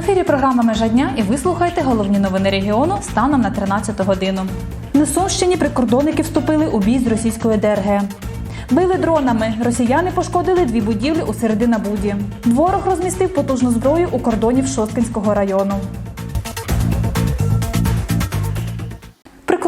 ефірі програма Межа дня і ви слухаєте головні новини регіону станом на 13 годину. На Сумщині прикордонники вступили у бій з російською ДРГ. Били дронами. Росіяни пошкодили дві будівлі у Серединабуді. Ворог розмістив потужну зброю у кордонів Шосткинського району.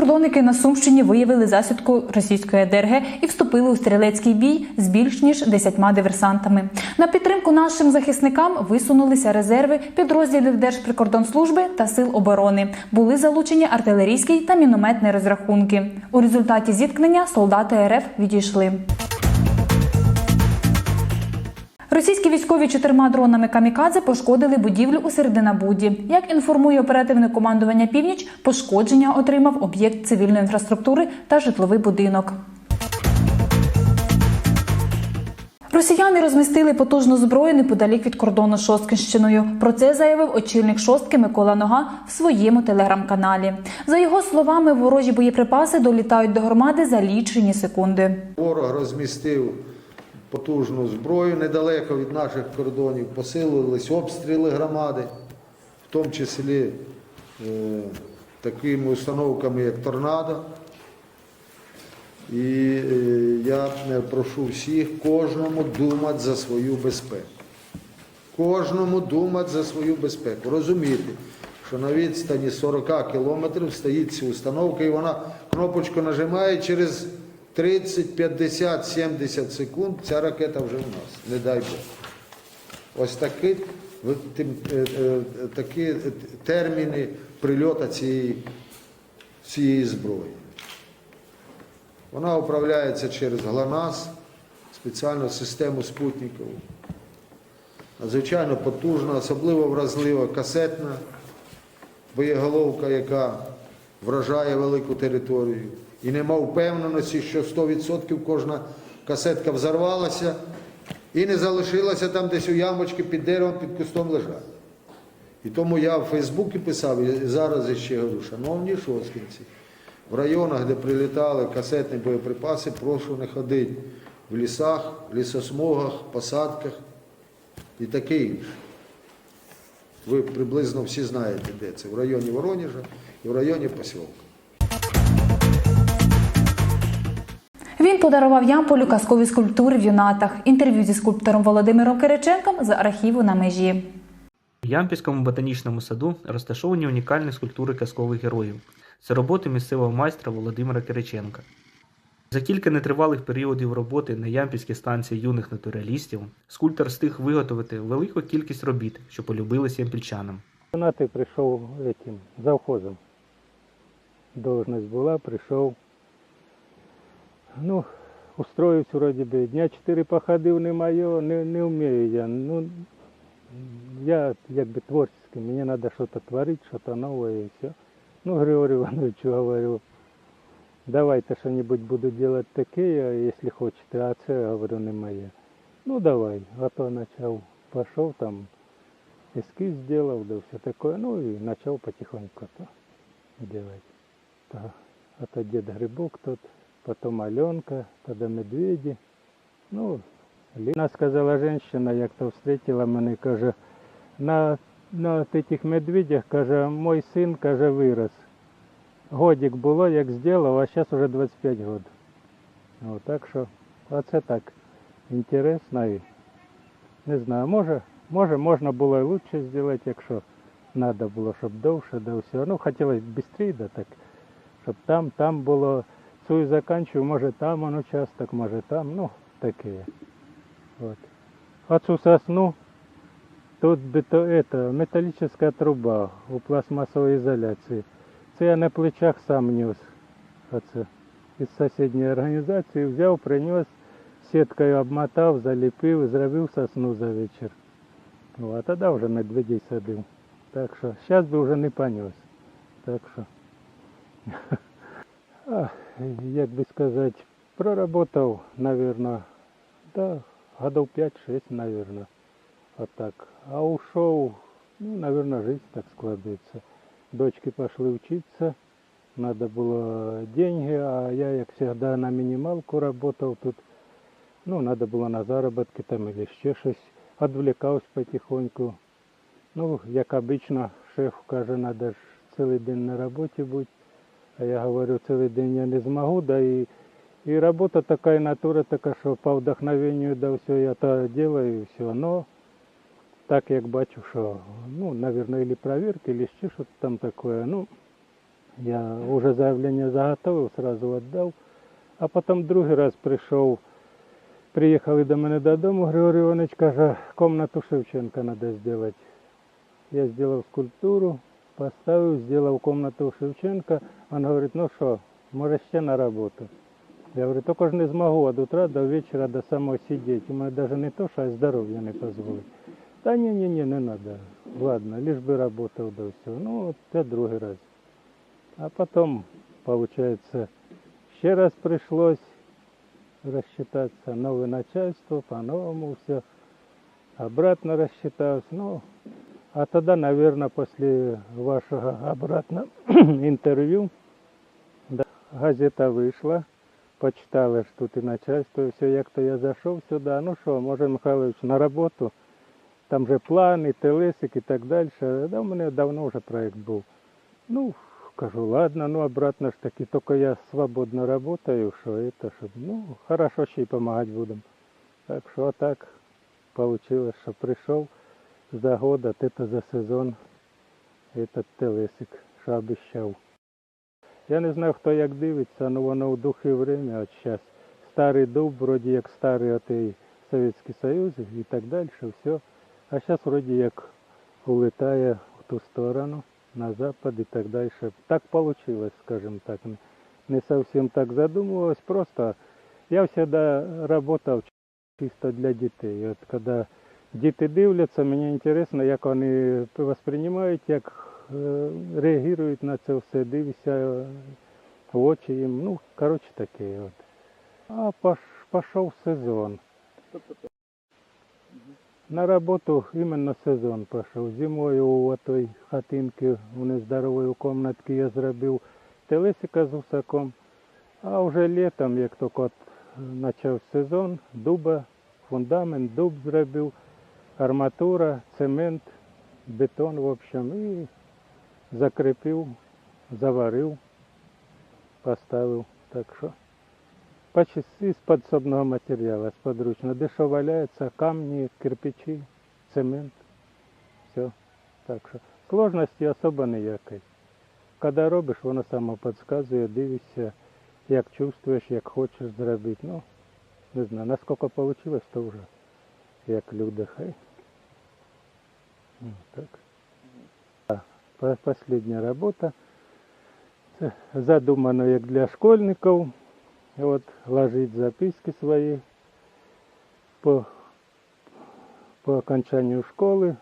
Прикордонники на Сумщині виявили засідку російської ДРГ і вступили у стрілецький бій з більш ніж десятьма диверсантами. На підтримку нашим захисникам висунулися резерви підрозділів Держприкордонслужби та сил оборони. Були залучені артилерійські та мінометні розрахунки. У результаті зіткнення солдати РФ відійшли. Російські військові чотирма дронами камікадзе пошкодили будівлю у Серединабуді. Як інформує оперативне командування Північ, пошкодження отримав об'єкт цивільної інфраструктури та житловий будинок. Росіяни розмістили потужну зброю неподалік від кордону Шосткинщиною. Про це заявив очільник шостки Микола Нога в своєму телеграм-каналі. За його словами, ворожі боєприпаси долітають до громади за лічені секунди. Ворог розмістив потужну зброю недалеко від наших кордонів, посилились обстріли громади, в тому числі е, такими установками, як торнадо. І е, я е, прошу всіх кожному думати за свою безпеку. Кожному думати за свою безпеку. Розуміти, що на відстані 40 кілометрів стоїть ця установка, і вона кнопочку нажимає через 30, 50, 70 секунд ця ракета вже в нас. Не дай Бог. Ось такі, е, е, такі терміни прильоту цієї, цієї зброї. Вона управляється через ГЛОНАСС, спеціальну систему спутникову. Надзвичайно потужна, особливо вразлива касетна боєголовка, яка вражає велику територію. І нема впевненості, що 100% кожна касетка взорвалася і не залишилася там десь у ямочки під деревом, під кустом лежать. І тому я в Фейсбуці писав, і зараз ще говорю, шановні шосткинці, в районах, де прилітали касетні боєприпаси, прошу не ходити в лісах, лісосмугах, посадках і таке інше. Ви приблизно всі знаєте, де це. В районі Воронежа і в районі Посілка. Він подарував Ямполю казкові скульптури в юнатах. Інтерв'ю зі скульптором Володимиром Кириченком з архіву на межі. В Ямпільському ботанічному саду розташовані унікальні скульптури казкових героїв. Це роботи місцевого майстра Володимира Кириченка. За кілька нетривалих періодів роботи на Ямпільській станції юних натуралістів скульптор встиг виготовити велику кількість робіт, що полюбилися ямпільчанам. На ти прийшов этим, завхозом. Должность була, прийшов. Ну, устроївся вроді би. Дня чотири походив не моє, не, не вмію я. Ну, я якби творческий, мені треба щось творити, щось нове і все. Ну, Григорию Ивановичу говорю, давайте что-нибудь буду делать таке, если хочете, а це, говорю, не моє. Ну давай, а то почав, пішов там, эскиз сделал, да все такое, ну и начал потихоньку то делать. А то дед Грибок тот, потом Аленка, тогда медведи. Ну, Ліна сказала женщина, як то встретила мене, каже, на, на этих медведях, каже, мой син, каже, вирос. Годик було, як зробив, а зараз вже 25 років. О, так що, оце так інтересно і не знаю, може, може можна було і краще зробити, якщо треба було, щоб довше, да все. Ну, хотілося б да так, щоб там, там було, цю і закінчую, може там воно участок, може там, ну, таке. Вот. А цю сосну, тут бето, это, металлическая труба у пластмасової ізоляції. Це я на плечах сам нес. Оце. Із сусідньої організації взяв, приніс, сіткою обмотав, заліпив, зробив сосну за вечір. Ну, а тоді вже медведей садив. Так що, зараз би вже не понес. Так що, а, як би сказати, проработав, наверное, да, годов 5-6, наверное. Вот так. А ушел, ну, наверное, жизнь так складывается. Дочки пошли учиться, надо было деньги, а я, як всегда, на минималку работал тут. Ну, надо было на заработки там или еще щось. Отвлекался потихоньку. Ну, як обично, шеф каже, ж цілий день на роботі бути. А я говорю, цілий день я не зможу, да і, і робота така, і натура така, що по вдохновенню да все я то делаю, все. Но так як бачу, що, ну, наверное, или проверки, или ще щось там такое, ну, я уже заявление заготовив, сразу віддав. А потім другий раз прийшов, приїхали до мене додому, Григорій Іванович каже, комнату Шевченка треба зробити. Я зробив скульптуру, поставив, зробив комнату Шевченка. Він говорить, ну що, може ще на роботу. Я говорю, тільки ж не змогу від утра до вечора до самого сидіти. У мене навіть не то, що а здоров'я не дозволить. Та ні, ні, ні, не треба. Ладно, лиш би работав до всього. Ну, от це другий раз. А потом, получается, ще раз пришлось рассчитаться. Новое начальство, по-новому все. Обратно рассчитался. Ну, а тогда, наверное, после вашего обратно интервью да, газета вышла, почитала, что ты начальство, все, як-то я зашел сюда. Ну что, може, Михайлович, на работу. Там же плани, телесик і так далі. Да, у мене давно вже проект був. Ну, кажу, ладно, ну обратно ж таки, только я свободно работаю, что это, что, ну, хорошо, ще й помогать будем. Так що так получилось, що прийшов за год, а это за сезон этот телесик, що обіщав. Я не знаю, хто як дивиться, але воно в духі время, от зараз. Старий дуб, вроді як старий отей Совєтський Союз і так далі, все. А зараз вроді як улетає в ту сторону, на запад и так дальше. Так получилось, скажем так. Не- Не совсем так задумывалось, просто я всегда работал чисто для дітей. От коли діти дивляться, мені цікаво, як вони восприймають, як е, реагують на це все, дивишся е, в очі їм. Ну, коротше таке. От. А пішов сезон. На роботу іменно сезон пішов. Зимою у той хатинки у нездорової комнатки я зробив телесика з усаком. А вже літом, як тільки от почав сезон, дуба, фундамент, дуб зробив, арматура, цемент, бетон, в общем, і закріпив, заварив, поставив. Так що почти з подсобного материала, з подручного. Де що валяється, камні, кирпичі, цемент. Все. Так що сложності особо ніякої. Коли робиш, воно само підказує, дивишся, як чувствуєш, як хочеш зробити. Ну, не знаю, наскільки вийшло, то вже як люди, хай. Ну, так. А, по- Последня робота. Це задумано як для школьників. От ложить записки свої по, по окончанню школи.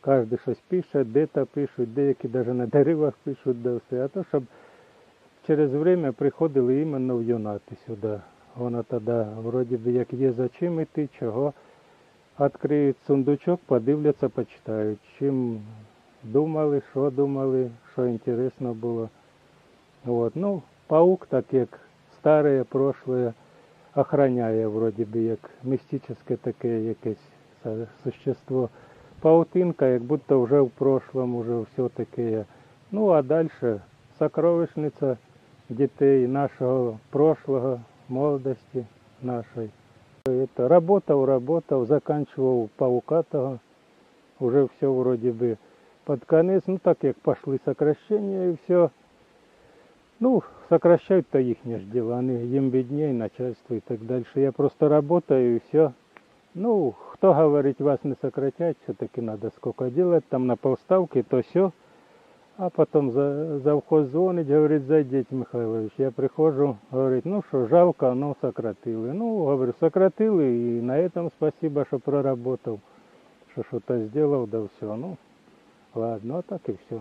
Кожен щось пише, де-то пишуть, деякі навіть на деревах пишуть, де все. А то, щоб через время приходили іменно в юнати сюди. Воно тоді вроді би як є за чим іти, чого. Відкриють сундучок, подивляться, почитають. Чим думали, що думали, що інтересно було. От. Ну, паук, так як старе прошлое, охраняє вроді би як містичне таке якесь существо. Паутинка, як будто вже в прошлом, вже все таке. Ну а далі сокровищниця дітей нашого прошлого, молодості нашої. Это работал, работал, заканчивал паука того. Уже все вроде бы под конец. Ну так як пошли сокращения и все. Ну, сокращают то их ж дела, они им виднее, начальство и так дальше. Я просто работаю и все. Ну, кто говорит, вас не сократять, все-таки надо сколько делать, там на полставки, то все. А потом за, завхоз звонить, говорит, зайдите, Михайлович. Я прихожу, говорит, ну что, жалко, ну сократили. Ну, говорю, сократили, и на этом спасибо, что проработал, что что-то сделал, да все. Ну, ладно, а так и все.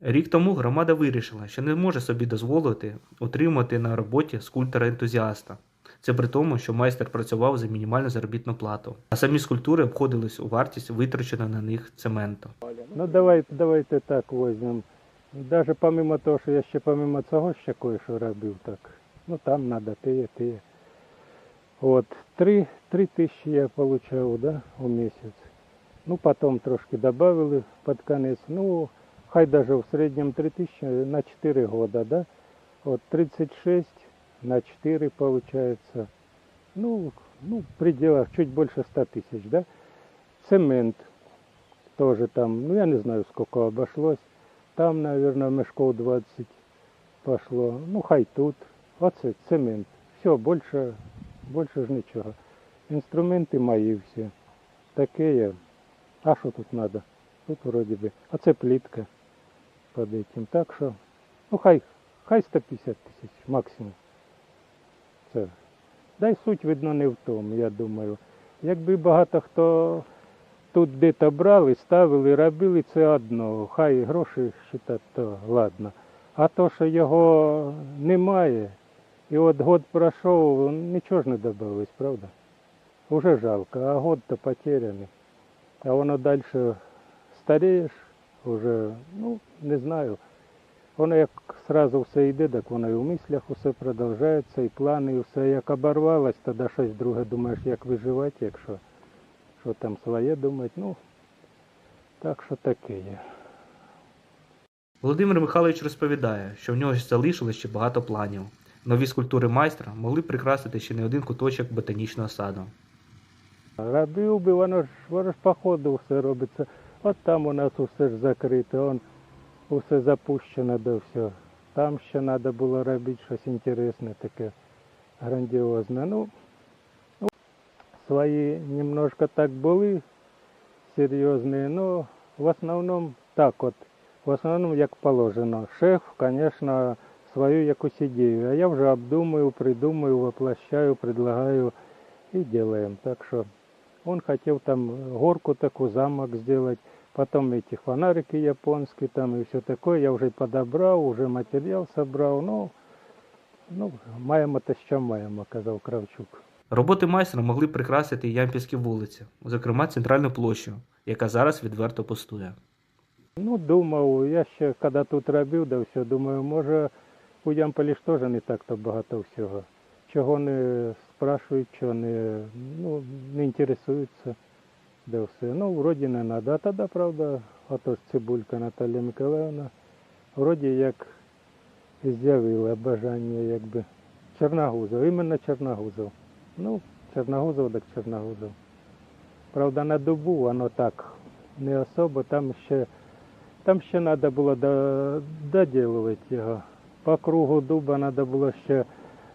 Рік тому громада вирішила, що не може собі дозволити утримати на роботі скульптора-ентузіаста. Це при тому, що майстер працював за мінімальну заробітну плату, а самі скульптури обходились у вартість витраченого на них цементу. Ну давай, давайте так возьмем. Даже помимо того, що я ще помимо цього ще кое-що робив так. Ну там надо те, те. От, три, три тисячі я получав, да, у місяць. Ну, потом трошки добавили под конец. Ну, хай даже в среднем 3000 на 4 года, да? Вот 36 на 4 получается. Ну, ну, в пределах чуть больше 100 тысяч, да? Цемент тоже там, ну, я не знаю, сколько обошлось. Там, наверное, мешков 20 пошло. Ну, хай тут. Оце цемент. Все, больше, больше ж нічого. Інструменти мої всі. Таке. А що тут треба? Тут вроді би. А це плітка під этим. Так що, ну хай, хай 150 тисяч максимум. Це. Дай суть видно не в тому, я думаю. Якби багато хто тут де-то брали, ставили, робили, це одно. Хай гроші считати, то ладно. А то, що його немає, і от год пройшов, нічого ж не додалось, правда? Уже жалко, а год то потеряний. А воно далі старієш, уже, ну, не знаю. Воно як сразу все йде, так воно і в мислях усе продовжується, і плани, і все як оборвалось, тоді щось друге думаєш, як виживати, якщо що там своє думати. Ну, так що таке є. Володимир Михайлович розповідає, що в нього залишилось ще багато планів. Нові скульптури майстра могли прикрасити ще не один куточок ботанічного саду. Робив би, воно ж, воно ж по ходу все робиться. От там у нас усе ж закрите, он усе запущено до все. Там ще треба було робити щось інтересне таке, грандіозне. Ну, ну, свої немножко так були серйозні, ну, в основному так от. В основному як положено. Шеф, звісно, свою якусь ідею. А я вже обдумую, придумаю, воплощаю, предлагаю и делаем. Так что он хотел там горку такую, замок сделать, потом эти фонарики японские там и все такое. Я уже подобрал, уже материал собрал. Ну, ну маємо те, що маємо, казав Кравчук. Роботи майстра могли прикрасити і Ямпільські вулиці, зокрема центральну площу, яка зараз відверто пустує. Ну, думав, я ще коли тут робив, да все, думаю, може у Ямполі ж теж не так-то багато всього. Чого не спрашують, чого не, ну, не інтересуються, да все. Ну, вроді не треба. А тоді, правда, отож цибулька Наталія Миколаївна, вроді як з'явила бажання, якби. Черногузов, іменно Черногузов. Ну, Черногузов так Черногузов. Правда, на дубу воно так не особо, там ще там ще треба було до- доділувати його. По кругу дуба треба було ще,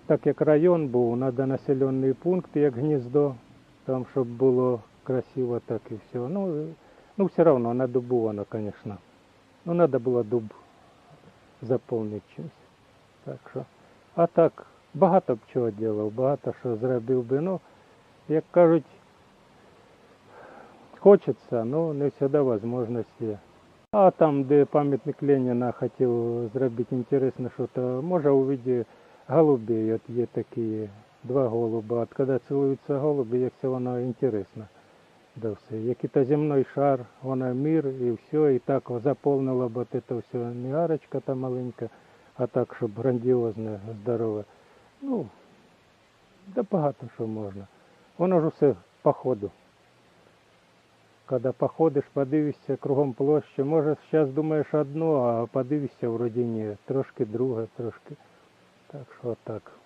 так як район був, треба населений пункт, як гніздо, там щоб було красиво так і все. Ну, ну все одно на дубу воно, звісно. Ну, треба було дуб заповнити чимось. Так що. А так, багато б чого ділав, багато що зробив би. Ну, як кажуть, хочеться, але не можливість є. А там, де пам'ятник Леніна хотів зробити інтересне щось, може у виді голубей, от є такі два голуба. От коли цілуються голуби, як це воно інтересно. Да все. Який-то земний шар, воно мир і все, і так заповнило б це все. Не арочка та маленька, а так, щоб грандіозне, здорове. Ну, да багато що можна. Воно ж усе по ходу. Коли походиш, подивишся кругом площі, може зараз думаєш одно, а подивишся вроді ні, трошки друге, трошки. Так що так.